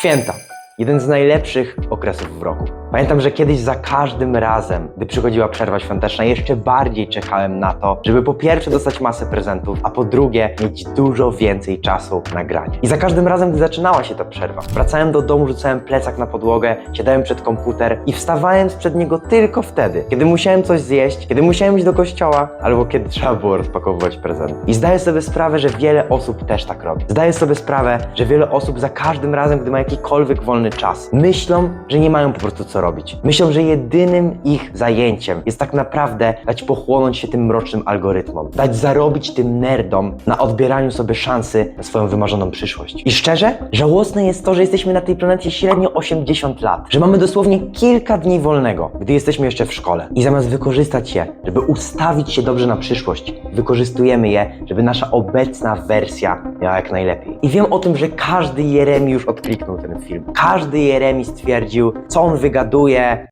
Święta. Jeden z najlepszych okresów w roku. Pamiętam, że kiedyś za każdym razem, gdy przychodziła przerwa świąteczna, jeszcze bardziej czekałem na to, żeby po pierwsze dostać masę prezentów, a po drugie mieć dużo więcej czasu na granie. I za każdym razem, gdy zaczynała się ta przerwa, wracałem do domu, rzucałem plecak na podłogę, siadałem przed komputer i wstawałem sprzed niego tylko wtedy, kiedy musiałem coś zjeść, kiedy musiałem iść do kościoła, albo kiedy trzeba było rozpakowywać prezent. I zdaję sobie sprawę, że wiele osób też tak robi. Zdaję sobie sprawę, że wiele osób za każdym razem, gdy ma jakikolwiek wolny czas, myślą, że nie mają po prostu co robić. Myślą, że jedynym ich zajęciem jest tak naprawdę dać pochłonąć się tym mrocznym algorytmom, dać zarobić tym nerdom na odbieraniu sobie szansy na swoją wymarzoną przyszłość. I szczerze, żałosne jest to, że jesteśmy na tej planecie średnio 80 lat, że mamy dosłownie kilka dni wolnego, gdy jesteśmy jeszcze w szkole. I zamiast wykorzystać je, żeby ustawić się dobrze na przyszłość, wykorzystujemy je, żeby nasza obecna wersja miała jak najlepiej. I wiem o tym, że każdy Jeremi już odkliknął ten film. Każdy Jeremi stwierdził, co on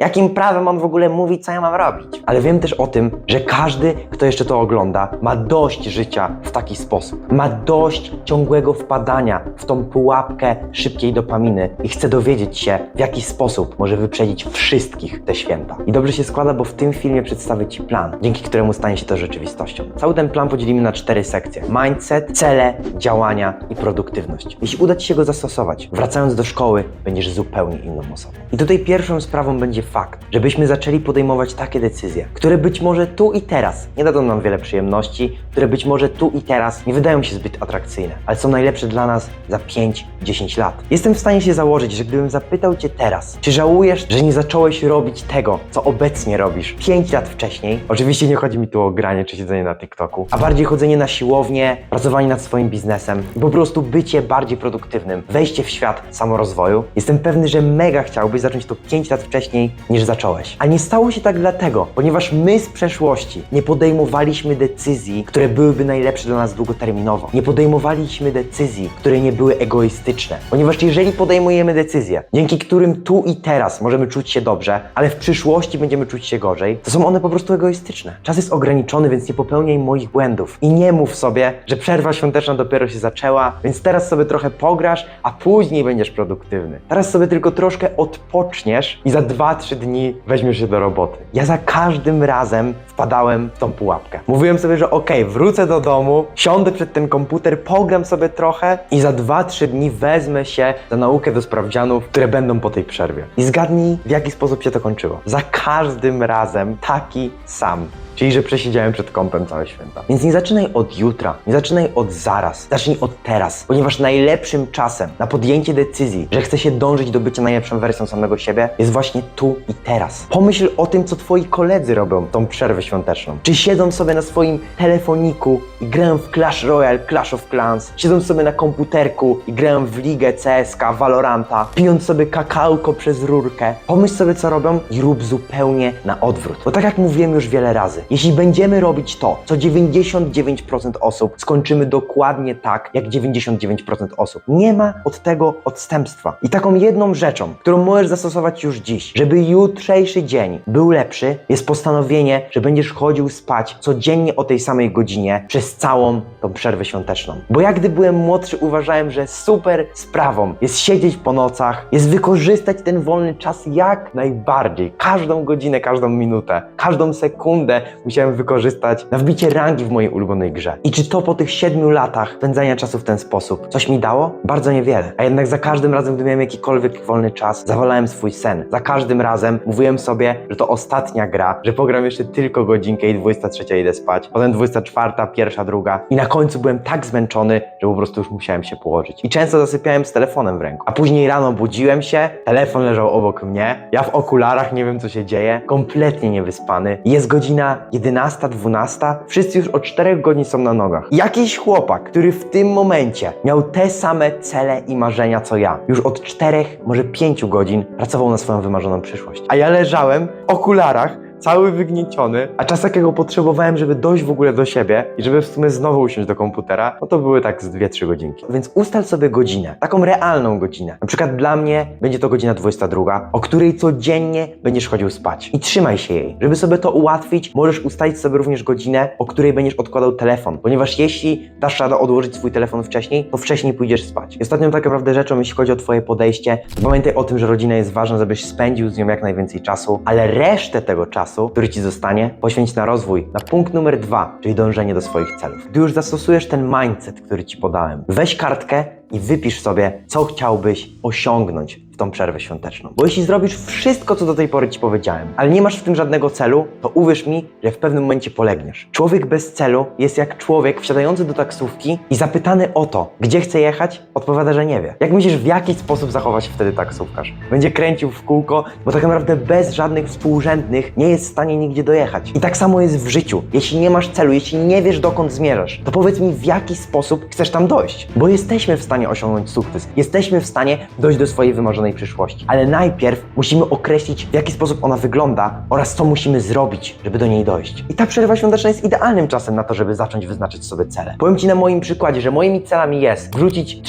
jakim prawem on w ogóle mówi, co ja mam robić. Ale wiem też o tym, że każdy, kto jeszcze to ogląda, ma dość życia w taki sposób. Ma dość ciągłego wpadania w tą pułapkę szybkiej dopaminy i chce dowiedzieć się, w jaki sposób może wyprzedzić wszystkich te święta. I dobrze się składa, bo w tym filmie przedstawię Ci plan, dzięki któremu stanie się to rzeczywistością. Cały ten plan podzielimy na cztery sekcje: mindset, cele, działania i produktywność. Jeśli uda Ci się go zastosować, wracając do szkoły, będziesz zupełnie inną osobą. I tutaj pierwszą sprawą będzie fakt, żebyśmy zaczęli podejmować takie decyzje, które być może tu i teraz nie dadzą nam wiele przyjemności, które być może tu i teraz nie wydają się zbyt atrakcyjne, ale są najlepsze dla nas za 5-10 lat. Jestem w stanie się założyć, że gdybym zapytał Cię teraz, czy żałujesz, że nie zacząłeś robić tego, co obecnie robisz 5 lat wcześniej? Oczywiście nie chodzi mi tu o granie czy siedzenie na TikToku, a bardziej chodzenie na siłownię, pracowanie nad swoim biznesem po prostu bycie bardziej produktywnym, wejście w świat samorozwoju. Jestem pewny, że mega chciałbyś zacząć to 5 lat wcześniej niż zacząłeś. A nie stało się tak dlatego, ponieważ my z przeszłości nie podejmowaliśmy decyzji, które byłyby najlepsze dla nas długoterminowo. Nie podejmowaliśmy decyzji, które nie były egoistyczne. Ponieważ jeżeli podejmujemy decyzje, dzięki którym tu i teraz możemy czuć się dobrze, ale w przyszłości będziemy czuć się gorzej, to są one po prostu egoistyczne. Czas jest ograniczony, więc nie popełniaj moich błędów. I nie mów sobie, że przerwa świąteczna dopiero się zaczęła, więc teraz sobie trochę pograsz, a później będziesz produktywny. Teraz sobie tylko troszkę odpoczniesz i za 2-3 dni weźmiesz się do roboty. Ja za każdym razem wpadałem w tą pułapkę. Mówiłem sobie, że okej, wrócę do domu, siądę przed ten komputer, pogram sobie trochę i za 2-3 dni wezmę się za naukę do sprawdzianów, które będą po tej przerwie. I zgadnij, w jaki sposób się to kończyło. Za każdym razem taki sam. Czyli, że przesiedziałem przed kąpem całe święta. Więc nie zaczynaj od jutra, nie zaczynaj od zaraz, zacznij od teraz, ponieważ najlepszym czasem na podjęcie decyzji, że chce się dążyć do bycia najlepszą wersją samego siebie, jest właśnie tu i teraz. Pomyśl o tym, co twoi koledzy robią tą przerwę świąteczną. Czy siedzą sobie na swoim telefoniku i grają w Clash Royale, Clash of Clans, siedzą sobie na komputerku i grają w ligę CSK, Valoranta, pijąc sobie kakałko przez rurkę. Pomyśl sobie, co robią i rób zupełnie na odwrót. Bo tak jak mówiłem już wiele razy, jeśli będziemy robić to, co 99% osób, skończymy dokładnie tak, jak 99% osób. Nie ma od tego odstępstwa. I taką jedną rzeczą, którą możesz zastosować już dziś, żeby jutrzejszy dzień był lepszy, jest postanowienie, że będziesz chodził spać codziennie o tej samej godzinie przez całą tą przerwę świąteczną. Bo jak gdy byłem młodszy, uważałem, że super sprawą jest siedzieć po nocach, jest wykorzystać ten wolny czas jak najbardziej. Każdą godzinę, każdą minutę, każdą sekundę musiałem wykorzystać na wbicie rangi w mojej ulubionej grze. I czy to po tych siedmiu latach spędzania czasu w ten sposób coś mi dało? Bardzo niewiele. A jednak za każdym razem, gdy miałem jakikolwiek wolny czas, zawalałem swój sen. Za każdym razem mówiłem sobie, że to ostatnia gra, że pogram jeszcze tylko godzinkę i 23 idę spać. Potem 24, pierwsza, druga. I na końcu byłem tak zmęczony, że po prostu już musiałem się położyć. I często zasypiałem z telefonem w ręku. A później rano budziłem się, telefon leżał obok mnie, ja w okularach nie wiem co się dzieje, kompletnie niewyspany. Jest godzina 11, 12, wszyscy już od 4 godzin są na nogach. Jakiś chłopak, który w tym momencie miał te same cele i marzenia co ja, już od 4, może 5 godzin pracował na swoją wymarzoną przyszłość. A ja leżałem w okularach, cały wygnieciony, a czas jakiego potrzebowałem, żeby dojść w ogóle do siebie i żeby w sumie znowu usiąść do komputera, no to były tak z 2-3 godzinki. Więc ustal sobie godzinę, taką realną godzinę. Na przykład dla mnie będzie to godzina 22, o której codziennie będziesz chodził spać. I trzymaj się jej. Żeby sobie to ułatwić, możesz ustalić sobie również godzinę, o której będziesz odkładał telefon, ponieważ jeśli dasz radę odłożyć swój telefon wcześniej, to wcześniej pójdziesz spać. I ostatnią tak naprawdę rzeczą, jeśli chodzi o twoje podejście, pamiętaj o tym, że rodzina jest ważna, żebyś spędził z nią jak najwięcej czasu, ale resztę tego czasu, który ci zostanie, poświęć na rozwój, na punkt numer dwa, czyli dążenie do swoich celów. Gdy już zastosujesz ten mindset, który ci podałem, weź kartkę i wypisz sobie, co chciałbyś osiągnąć tą przerwę świąteczną. Bo jeśli zrobisz wszystko, co do tej pory ci powiedziałem, ale nie masz w tym żadnego celu, to uwierz mi, że w pewnym momencie polegniesz. Człowiek bez celu jest jak człowiek wsiadający do taksówki i zapytany o to, gdzie chce jechać, odpowiada, że nie wie. Jak myślisz, w jaki sposób zachowa się wtedy taksówkarz? Będzie kręcił w kółko, bo tak naprawdę bez żadnych współrzędnych nie jest w stanie nigdzie dojechać. I tak samo jest w życiu. Jeśli nie masz celu, jeśli nie wiesz, dokąd zmierzasz, to powiedz mi, w jaki sposób chcesz tam dojść. Bo jesteśmy w stanie osiągnąć sukces. Jesteśmy w stanie dojść do swojej wymarzonej przyszłości. Ale najpierw musimy określić, w jaki sposób ona wygląda oraz co musimy zrobić, żeby do niej dojść. I ta przerwa świąteczna jest idealnym czasem na to, żeby zacząć wyznaczyć sobie cele. Powiem Ci na moim przykładzie, że moimi celami jest wrzucić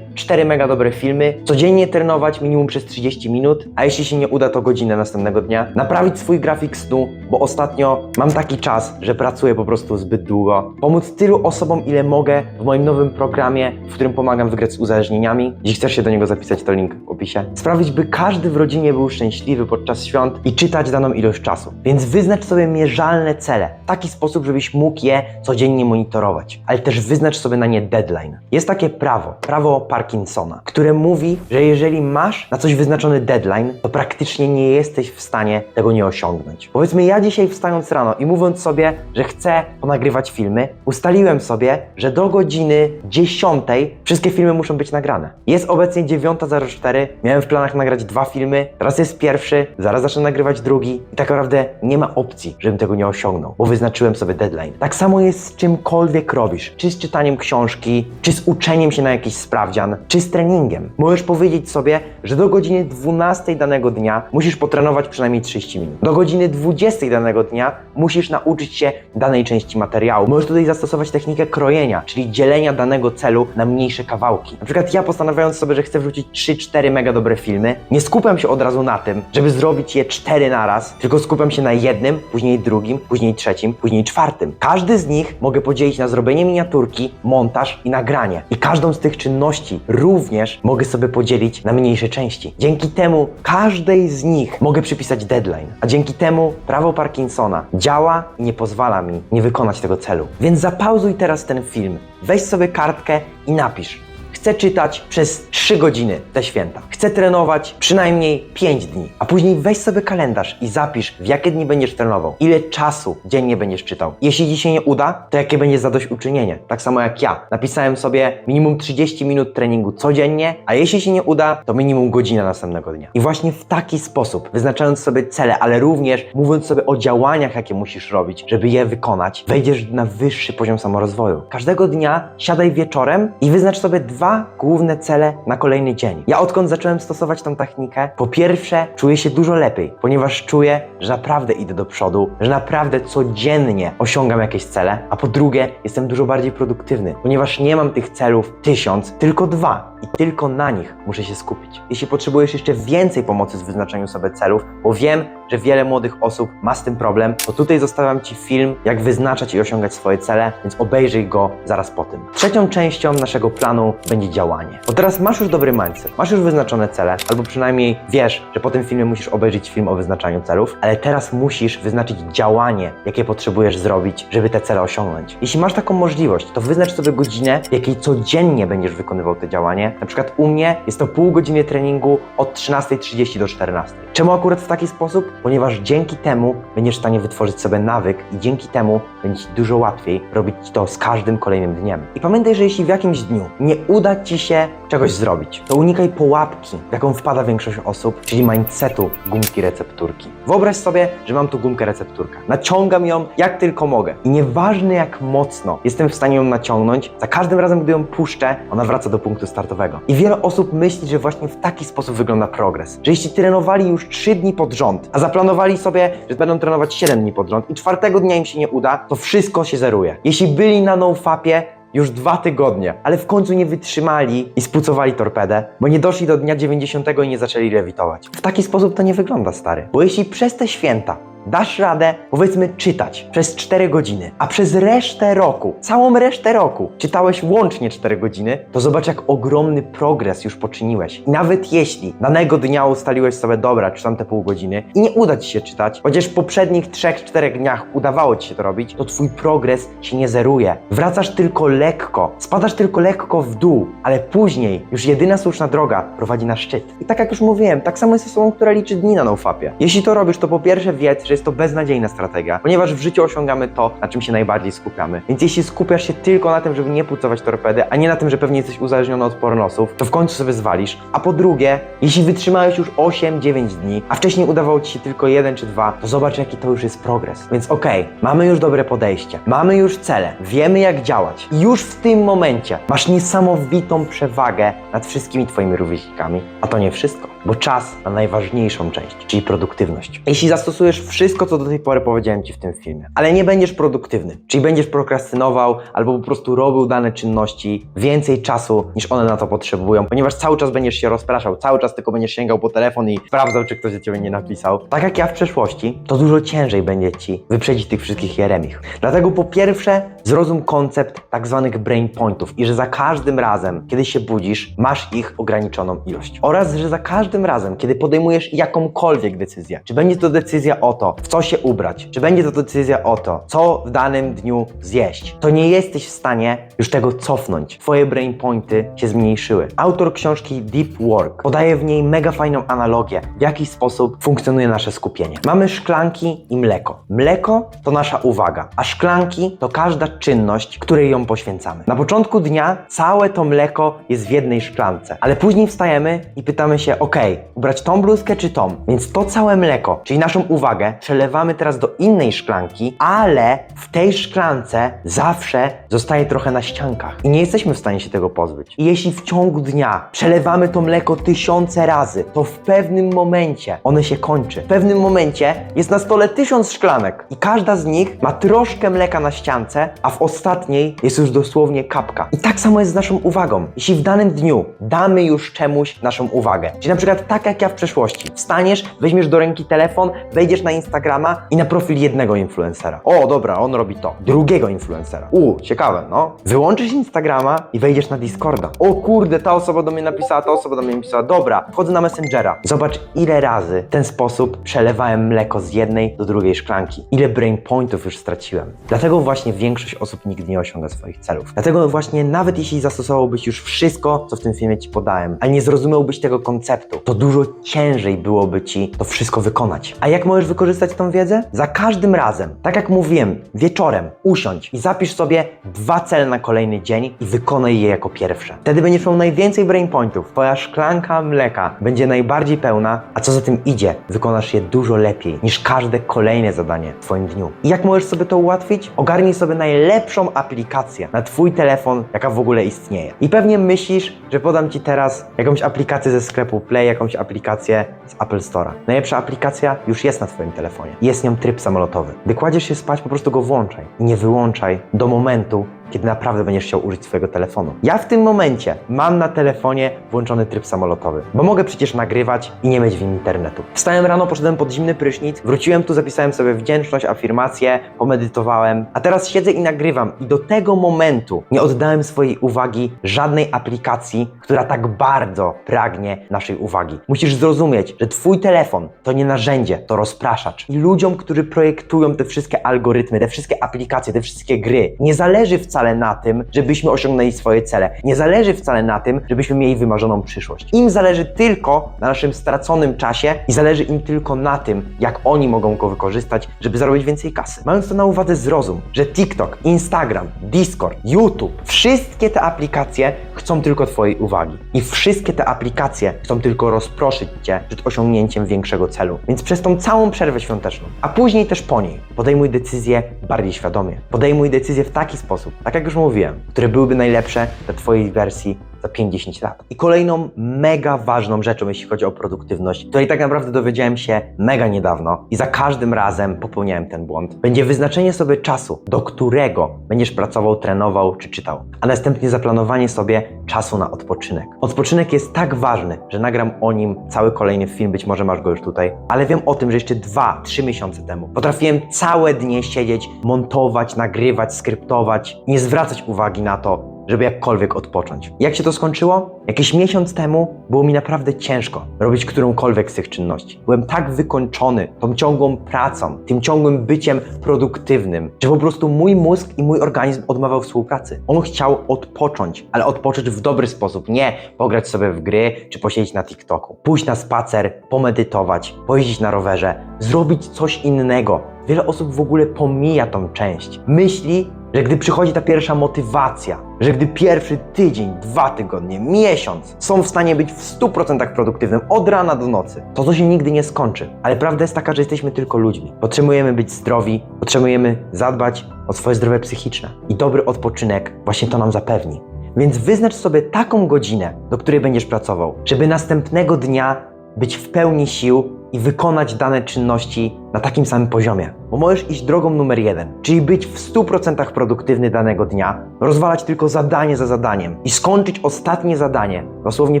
3-4 mega dobre filmy, codziennie trenować minimum przez 30 minut, a jeśli się nie uda, to godzinę następnego dnia, naprawić swój grafik snu, bo ostatnio mam taki czas, że pracuję po prostu zbyt długo, pomóc tylu osobom, ile mogę w moim nowym programie, w którym pomagam wygrać z uzależnieniami. Jeśli chcesz się do niego zapisać, to link w opisie. Sprawić, by każdy w rodzinie był szczęśliwy podczas świąt i czytać daną ilość czasu. Więc wyznacz sobie mierzalne cele, w taki sposób, żebyś mógł je codziennie monitorować, ale też wyznacz sobie na nie deadline. Jest takie prawo, prawo Parkinsona, które mówi, że jeżeli masz na coś wyznaczony deadline, to praktycznie nie jesteś w stanie tego nie osiągnąć. Powiedzmy, ja dzisiaj wstając rano i mówiąc sobie, że chcę ponagrywać filmy, ustaliłem sobie, że do godziny 10 wszystkie filmy muszą być nagrane. Jest obecnie 9.04, miałem w planach nagrać dwa filmy, teraz jest pierwszy, zaraz zacznę nagrywać drugi i tak naprawdę nie ma opcji, żebym tego nie osiągnął, bo wyznaczyłem sobie deadline. Tak samo jest z czymkolwiek robisz, czy z czytaniem książki, czy z uczeniem się na jakiś sprawdzian, czy z treningiem. Możesz powiedzieć sobie, że do godziny 12 danego dnia musisz potrenować przynajmniej 30 minut. Do godziny 20 danego dnia musisz nauczyć się danej części materiału. Możesz tutaj zastosować technikę krojenia, czyli dzielenia danego celu na mniejsze kawałki. Na przykład ja postanawiając sobie, że chcę wrzucić 3-4 mega dobre filmy, nie skupiam się od razu na tym, żeby zrobić je 4 na raz, tylko skupiam się na jednym, później drugim, później trzecim, później czwartym. Każdy z nich mogę podzielić na zrobienie miniaturki, montaż i nagranie. I każdą z tych czynności również mogę sobie podzielić na mniejsze części. Dzięki temu każdej z nich mogę przypisać deadline, a dzięki temu prawo Parkinsona działa i nie pozwala mi nie wykonać tego celu. Więc zapauzuj teraz ten film, weź sobie kartkę i napisz. Chcę czytać przez 3 godziny te święta. Chcę trenować przynajmniej 5 dni. A później weź sobie kalendarz i zapisz, w jakie dni będziesz trenował, ile czasu dziennie będziesz czytał. Jeśli ci się nie uda, to jakie będzie zadośćuczynienie. Tak samo jak ja. Napisałem sobie minimum 30 minut treningu codziennie, a jeśli się nie uda, to minimum godzina następnego dnia. I właśnie w taki sposób, wyznaczając sobie cele, ale również mówiąc sobie o działaniach, jakie musisz robić, żeby je wykonać, wejdziesz na wyższy poziom samorozwoju. Każdego dnia siadaj wieczorem i wyznacz sobie dwa główne cele na kolejny dzień. Ja odkąd zacząłem stosować tą technikę, po pierwsze czuję się dużo lepiej, ponieważ czuję, że naprawdę idę do przodu, że naprawdę codziennie osiągam jakieś cele, a po drugie jestem dużo bardziej produktywny, ponieważ nie mam tych celów tysiąc, tylko dwa i tylko na nich muszę się skupić. Jeśli potrzebujesz jeszcze więcej pomocy z wyznaczeniu sobie celów, bo wiem, że wiele młodych osób ma z tym problem, to tutaj zostawiam Ci film, jak wyznaczać i osiągać swoje cele, więc obejrzyj go zaraz po tym. Trzecią częścią naszego planu będzie działanie. Bo teraz masz już dobry mindset, masz już wyznaczone cele, albo przynajmniej wiesz, że po tym filmie musisz obejrzeć film o wyznaczaniu celów, ale teraz musisz wyznaczyć działanie, jakie potrzebujesz zrobić, żeby te cele osiągnąć. Jeśli masz taką możliwość, to wyznacz sobie godzinę, w jakiej codziennie będziesz wykonywał te działanie. Na przykład u mnie jest to pół godziny treningu od 13.30 do 14.00. Czemu akurat w taki sposób? Ponieważ dzięki temu będziesz w stanie wytworzyć sobie nawyk i dzięki temu będzie Ci dużo łatwiej robić to z każdym kolejnym dniem. I pamiętaj, że jeśli w jakimś dniu nie uda ci się czegoś zrobić, to unikaj pułapki, w jaką wpada większość osób, czyli mindsetu gumki recepturki. Wyobraź sobie, że mam tu gumkę recepturka. Naciągam ją jak tylko mogę. I nieważne jak mocno jestem w stanie ją naciągnąć, za każdym razem, gdy ją puszczę, ona wraca do punktu startowego. I wiele osób myśli, że właśnie w taki sposób wygląda progres. Że jeśli trenowali już 3 dni pod rząd, a zaplanowali sobie, że będą trenować 7 dni pod rząd i czwartego dnia im się nie uda, to wszystko się zeruje. Jeśli byli na nofapie, już dwa tygodnie, ale w końcu nie wytrzymali i spucowali torpedę, bo nie doszli do dnia 90 i nie zaczęli lewitować. W taki sposób to nie wygląda, stary. Bo jeśli przez te święta dasz radę, powiedzmy, czytać przez 4 godziny, a przez resztę roku, całą resztę roku czytałeś łącznie 4 godziny, to zobacz, jak ogromny progres już poczyniłeś. I nawet jeśli danego dnia ustaliłeś sobie, dobra, czytam te pół godziny i nie uda ci się czytać, chociaż w poprzednich 3-4 dniach udawało ci się to robić, to twój progres się nie zeruje. Wracasz tylko lekko, spadasz tylko lekko w dół, ale później już jedyna słuszna droga prowadzi na szczyt. I tak jak już mówiłem, tak samo jest osobą, która liczy dni na nofapie. Jeśli to robisz, to po pierwsze wiedz, że jest to beznadziejna strategia, ponieważ w życiu osiągamy to, na czym się najbardziej skupiamy. Więc jeśli skupiasz się tylko na tym, żeby nie pucować torpedy, a nie na tym, że pewnie jesteś uzależniony od pornosów, to w końcu sobie zwalisz. A po drugie, jeśli wytrzymałeś już 8-9 dni, a wcześniej udawało ci się tylko jeden czy dwa, to zobacz, jaki to już jest progres. Więc okej, mamy już dobre podejście, mamy już cele, wiemy jak działać. I już w tym momencie masz niesamowitą przewagę nad wszystkimi twoimi rówieśnikami. A to nie wszystko, bo czas na najważniejszą część, czyli produktywność. Jeśli zastosujesz wszystko, co do tej pory powiedziałem Ci w tym filmie, ale nie będziesz produktywny, czyli będziesz prokrastynował albo po prostu robił dane czynności więcej czasu niż one na to potrzebują, ponieważ cały czas będziesz się rozpraszał, cały czas tylko będziesz sięgał po telefon i sprawdzał, czy ktoś do Ciebie nie napisał. Tak jak ja w przeszłości, to dużo ciężej będzie Ci wyprzedzić tych wszystkich jeremich. Dlatego po pierwsze zrozum koncept tak zwanych brain pointów i że za każdym razem, kiedy się budzisz, masz ich ograniczoną ilość. Oraz, że za każdym razem, kiedy podejmujesz jakąkolwiek decyzję, czy będzie to decyzja o to, w co się ubrać, czy będzie to decyzja o to, co w danym dniu zjeść, to nie jesteś w stanie już tego cofnąć. Twoje brain pointy się zmniejszyły. Autor książki Deep Work podaje w niej mega fajną analogię, w jaki sposób funkcjonuje nasze skupienie. Mamy szklanki i mleko. Mleko to nasza uwaga, a szklanki to każda czynność, której ją poświęcamy. Na początku dnia całe to mleko jest w jednej szklance, ale później wstajemy i pytamy się, ok, ubrać tą bluzkę czy tą? Więc to całe mleko, czyli naszą uwagę, przelewamy teraz do innej szklanki, ale w tej szklance zawsze zostaje trochę na ściankach i nie jesteśmy w stanie się tego pozbyć. I jeśli w ciągu dnia przelewamy to mleko tysiące razy, to w pewnym momencie one się kończy. W pewnym momencie jest na stole tysiąc szklanek i każda z nich ma troszkę mleka na ściance, a w ostatniej jest już dosłownie kapka. I tak samo jest z naszą uwagą. Jeśli w danym dniu damy już czemuś naszą uwagę, czyli na przykład tak jak ja w przeszłości, wstaniesz, weźmiesz do ręki telefon, wejdziesz na Instagrama i na profil jednego influencera. O, dobra, on robi to. Drugiego influencera. U, ciekawe, no. Wyłączysz Instagrama i wejdziesz na Discorda. O kurde, ta osoba do mnie napisała, ta osoba do mnie napisała. Dobra, wchodzę na Messengera. Zobacz, ile razy w ten sposób przelewałem mleko z jednej do drugiej szklanki. Ile brain pointów już straciłem. Dlatego właśnie większość osób nigdy nie osiąga swoich celów. Dlatego właśnie nawet jeśli zastosowałbyś już wszystko, co w tym filmie Ci podałem, ale nie zrozumiałbyś tego konceptu, to dużo ciężej byłoby Ci to wszystko wykonać. A jak możesz wykorzystać tą wiedzę? Za każdym razem, tak jak mówiłem, wieczorem usiądź i zapisz sobie dwa cele na kolejny dzień i wykonaj je jako pierwsze. Wtedy będziesz miał najwięcej brain pointów. Twoja szklanka mleka będzie najbardziej pełna, a co za tym idzie, wykonasz je dużo lepiej niż każde kolejne zadanie w Twoim dniu. I jak możesz sobie to ułatwić? Ogarnij sobie najlepszą aplikację na Twój telefon, jaka w ogóle istnieje. I pewnie myślisz, że podam Ci teraz jakąś aplikację ze sklepu Play, jakąś aplikację z Apple Store'a. Najlepsza aplikacja już jest na Twoim telefonie. Jest nią tryb samolotowy. Gdy kładziesz się spać, po prostu go włączaj. Nie wyłączaj do momentu, kiedy naprawdę będziesz chciał użyć swojego telefonu. Ja w tym momencie mam na telefonie włączony tryb samolotowy, bo mogę przecież nagrywać i nie mieć w nim internetu. Wstałem rano, poszedłem pod zimny prysznic, wróciłem tu, zapisałem sobie wdzięczność, afirmację, pomedytowałem, a teraz siedzę i nagrywam i do tego momentu nie oddałem swojej uwagi żadnej aplikacji, która tak bardzo pragnie naszej uwagi. Musisz zrozumieć, że twój telefon to nie narzędzie, to rozpraszacz. I ludziom, którzy projektują te wszystkie algorytmy, te wszystkie aplikacje, te wszystkie gry, nie zależy wcale wcale na tym, żebyśmy osiągnęli swoje cele. Nie zależy wcale na tym, żebyśmy mieli wymarzoną przyszłość. Im zależy tylko na naszym straconym czasie i zależy im tylko na tym, jak oni mogą go wykorzystać, żeby zarobić więcej kasy. Mając to na uwadze, zrozum, że TikTok, Instagram, Discord, YouTube, wszystkie te aplikacje chcą tylko Twojej uwagi. I wszystkie te aplikacje chcą tylko rozproszyć Cię przed osiągnięciem większego celu. Więc przez tą całą przerwę świąteczną, a później też po niej, podejmuj decyzje bardziej świadomie. Podejmuj decyzje w taki sposób, tak jak już mówiłem, które byłyby najlepsze dla Twojej wersji za 5-10 lat. I kolejną mega ważną rzeczą, jeśli chodzi o produktywność, której tak naprawdę dowiedziałem się mega niedawno i za każdym razem popełniałem ten błąd, będzie wyznaczenie sobie czasu, do którego będziesz pracował, trenował czy czytał, a następnie zaplanowanie sobie czasu na odpoczynek. Odpoczynek jest tak ważny, że nagram o nim cały kolejny film, być może masz go już tutaj, ale wiem o tym, że jeszcze 2-3 miesiące temu potrafiłem całe dnie siedzieć, montować, nagrywać, skryptować, nie zwracać uwagi na to, żeby jakkolwiek odpocząć. Jak się to skończyło? Jakiś miesiąc temu było mi naprawdę ciężko robić którąkolwiek z tych czynności. Byłem tak wykończony tą ciągłą pracą, tym ciągłym byciem produktywnym, że po prostu mój mózg i mój organizm odmawiał współpracy. On chciał odpocząć, ale odpocząć w dobry sposób, nie pograć sobie w gry czy posiedzieć na TikToku. Pójść na spacer, pomedytować, pojeździć na rowerze, zrobić coś innego. Wiele osób w ogóle pomija tą część. Myśli, że gdy przychodzi ta pierwsza motywacja, że gdy pierwszy tydzień, dwa tygodnie, miesiąc są w stanie być w 100% produktywnym od rana do nocy, to to się nigdy nie skończy. Ale prawda jest taka, że jesteśmy tylko ludźmi. Potrzebujemy być zdrowi, potrzebujemy zadbać o swoje zdrowie psychiczne. I dobry odpoczynek właśnie to nam zapewni. Więc wyznacz sobie taką godzinę, do której będziesz pracował, żeby następnego dnia być w pełni sił i wykonać dane czynności na takim samym poziomie. Bo możesz iść drogą numer jeden, czyli być w 100% produktywny danego dnia, rozwalać tylko zadanie za zadaniem i skończyć ostatnie zadanie dosłownie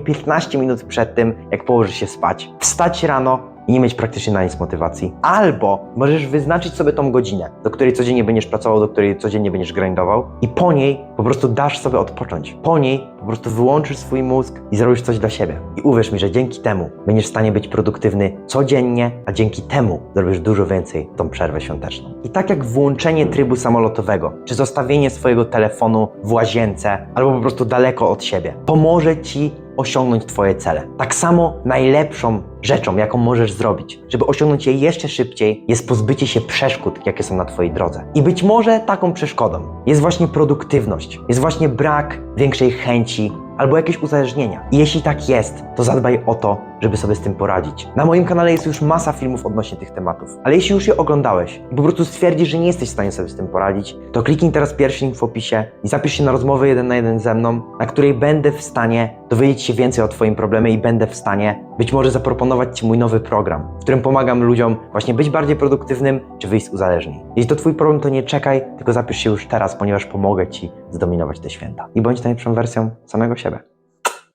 15 minut przed tym, jak położysz się spać. Wstać rano i nie mieć praktycznie na nic motywacji. Albo możesz wyznaczyć sobie tą godzinę, do której codziennie będziesz pracował, do której codziennie będziesz grindował i po niej po prostu dasz sobie odpocząć. Po niej po prostu wyłączysz swój mózg i zrobisz coś dla siebie. I uwierz mi, że dzięki temu będziesz w stanie być produktywny codziennie, a dzięki temu zrobisz dużo więcej tą przerwę świąteczną. I tak jak włączenie trybu samolotowego, czy zostawienie swojego telefonu w łazience, albo po prostu daleko od siebie, pomoże Ci osiągnąć Twoje cele. Tak samo najlepszą rzeczą, jaką możesz zrobić, żeby osiągnąć je jeszcze szybciej, jest pozbycie się przeszkód, jakie są na Twojej drodze. I być może taką przeszkodą jest właśnie produktywność, jest właśnie brak większej chęci albo jakieś uzależnienia. I jeśli tak jest, to zadbaj o to, żeby sobie z tym poradzić. Na moim kanale jest już masa filmów odnośnie tych tematów, ale jeśli już je oglądałeś i po prostu stwierdzisz, że nie jesteś w stanie sobie z tym poradzić, to kliknij teraz pierwszy link w opisie i zapisz się na rozmowę jeden na jeden ze mną, na której będę w stanie dowiedzieć się więcej o Twoim problemie i będę w stanie być może zaproponować Ci mój nowy program, w którym pomagam ludziom właśnie być bardziej produktywnym czy wyjść z uzależnień. Jeśli to Twój problem, to nie czekaj, tylko zapisz się już teraz, ponieważ pomogę Ci zdominować te święta i bądź najlepszą wersją samego siebie.